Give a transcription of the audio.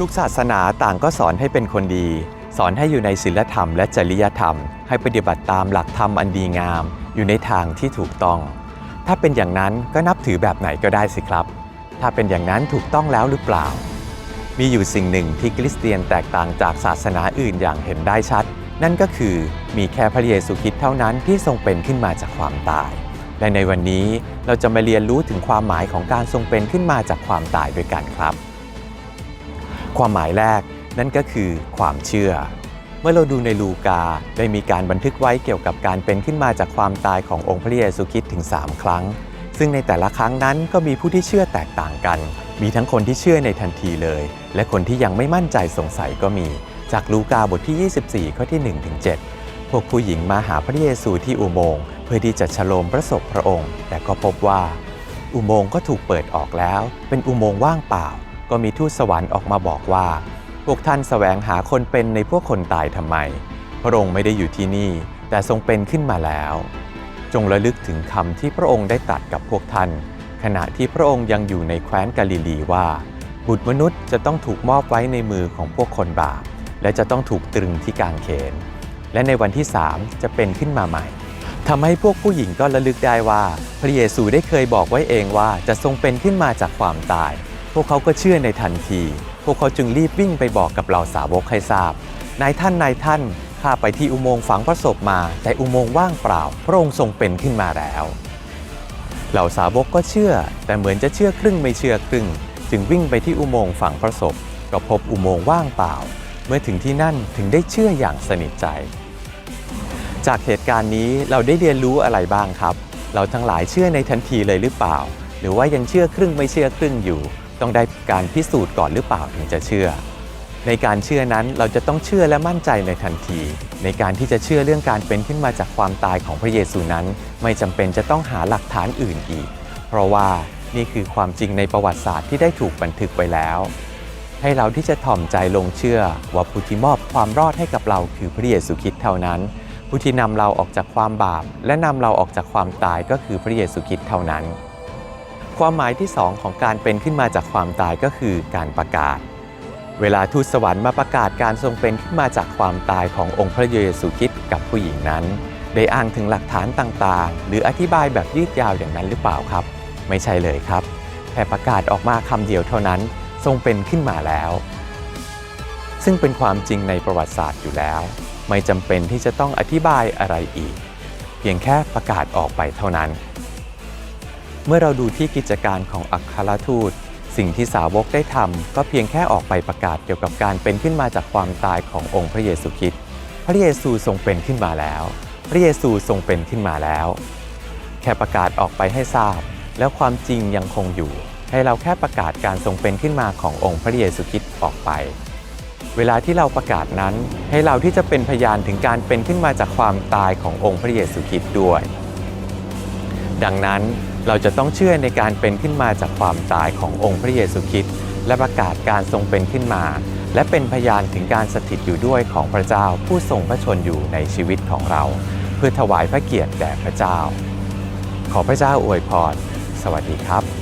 ทุกศาสนาต่างก็สอนให้เป็นคนดี สอนให้อยู่ในศีลธรรมและจริยธรรม ให้ปฏิบัติตามหลักธรรมอันดีงาม อยู่ในทางที่ถูกต้อง ถ้าเป็นอย่างนั้นก็นับถือแบบไหนก็ได้สิครับ ถ้าเป็นอย่างนั้นถูกต้องแล้วหรือเปล่า มีอยู่สิ่งหนึ่งที่คริสเตียนแตกต่างจากศาสนาอื่นอย่างเห็นได้ชัด นั่นก็คือมีแค่พระเยซูคริสต์เท่านั้นที่ทรงเป็นขึ้นมาจากความตาย และในวันนี้เราจะมาเรียนรู้ถึงความหมายของการทรงเป็นขึ้นมาจากความตายด้วยกันครับ ความหมายแรกนั่นก็คือความเชื่อ เมื่อเราดูในลูกาได้มีการบันทึกไว้เกี่ยวกับการเป็นขึ้นมาจากความตายขององค์พระเยซูคริสต์ถึง 3 ครั้ง ซึ่งในแต่ละครั้งนั้นก็มีผู้ที่เชื่อแตกต่างกัน มีทั้งคนที่เชื่อในทันทีเลย และคนที่ยังไม่มั่นใจสงสัยก็มี จากลูกาบทที่ 24 ข้อที่1ถึง7พวกผู้หญิงมาหาพระเยซูที่อุโมงค์เพื่อที่จะฉลมพระศพพระองค์ แต่ก็พบว่า อุโมงค์ก็ถูกเปิดออกแล้ว เป็นอุโมงค์ว่างเปล่า ก็มีทูตสวรรค์ออกมาบอกว่า พวกท่านแสวงหาคนเป็นในพวกคนตายทำไม พระองค์ไม่ได้อยู่ที่นี่ แต่ทรงเป็นขึ้นมาแล้ว จงระลึกถึงคำที่พระองค์ได้ตรัสกับพวกท่าน ขณะที่พระองค์ยังอยู่ในแคว้นกาลิลีว่า บุตรมนุษย์จะต้องถูกมอบไว้ในมือของพวกคนบาป และจะต้องถูกตรึงที่กางเขน และในวันที่สามจะเป็นขึ้นมาใหม่ทำให้พวกผู้หญิงก็ระลึกได้ว่า พระเยซูได้เคยบอกไว้เองว่าจะทรงเป็นขึ้นมาจากความตาย พวกเขาก็เชื่อในทันที พวกเขาจึงรีบวิ่งไปบอกกับเหล่าสาวกให้ทราบ นายท่านนายท่านข้าไปที่อุโมงค์ฝังพระศพมา แต่อุโมงค์ว่างเปล่า พระองค์ทรงเป็นขึ้นมาแล้ว เหล่าสาวกก็เชื่อ แต่เหมือนจะเชื่อครึ่งไม่เชื่อครึ่ง จึงวิ่งไปที่อุโมงค์ฝังพระศพ ก็พบอุโมงค์ว่างเปล่า เมื่อถึงที่นั่นถึงได้เชื่ออย่างสนิทใจ จากเหตุการณ์นี้เราได้เรียนรู้อะไรบ้างครับ เราทั้งหลายเชื่อในทันทีเลยหรือเปล่า หรือว่ายังเชื่อครึ่งไม่เชื่อครึ่งอยู่ ต้องได้การพิสูจน์ก่อนหรือเปล่าถึงจะเชื่อ ในการเชื่อนั้นเราจะต้องเชื่อและมั่นใจในทันที ในการที่จะเชื่อเรื่องการเป็นขึ้นมาจากความตายของพระเยซูนั้น ไม่จำเป็นจะต้องหาหลักฐานอื่นอีก เพราะว่านี่คือความจริงในประวัติศาสตร์ที่ได้ถูกบันทึกไว้แล้ว ให้เราที่จะถ่อมใจลงเชื่อว่าผู้ที่มอบความรอดให้กับเราคือพระเยซูคริสต์เท่านั้น ผู้ที่นำเราออกจากความบาป และนำเราออกจากความตายก็คือพระเยซูคริสต์เท่านั้น ความหมายที่สองของการเป็นขึ้นมาจากความตายก็คือการประกาศ เวลาทูตสวรรค์มาประกาศการทรงเป็นขึ้นมาจากความตายขององค์พระเยซูคริสต์กับผู้หญิงนั้น ได้อ้างถึงหลักฐานต่างๆ หรืออธิบายแบบยืดยาวอย่างนั้นหรือเปล่าครับ ไม่ใช่เลยครับแค่ประกาศออกมาคำเดียวเท่านั้นทรงเป็นขึ้นมาแล้ว ซึ่งเป็นความจริงในประวัติศาสตร์อยู่แล้ว ไม่จำเป็นที่จะต้องอธิบายอะไรอีก เพียงแค่ประกาศออกไปเท่านั้น เมื่อเราดูที่กิจการของอัครทูต สิ่งที่สาวกได้ทำก็เพียงแค่ออกไปประกาศเกี่ยวกับการเป็นขึ้นมาจากความตายขององค์พระเยซูคริสต์พระเยซูทรงเป็นขึ้นมาแล้ว พระเยซูทรงเป็นขึ้นมาแล้ว แค่ประกาศออกไปให้ทราบ แล้วความจริงยังคงอยู่ ให้เราแค่ประกาศการทรงเป็นขึ้นมาขององค์พระเยซูคริสต์ออกไป เวลาที่เราประกาศนั้น ให้เราที่จะเป็นพยานถึงการเป็นขึ้นมาจากความตายขององค์พระเยซูคริสต์ด้วย ดังนั้น เราจะต้องเชื่อในการเป็นขึ้นมาจากความตายขององค์พระเยซูคริสต์และประกาศการทรงเป็นขึ้นมา และเป็นพยานถึงการสถิตอยู่ด้วยของพระเจ้าผู้ทรงพระชนอยู่ในชีวิตของเรา เพื่อถวายพระเกียรติแด่พระเจ้า ขอพระเจ้าอวยพร สวัสดีครับ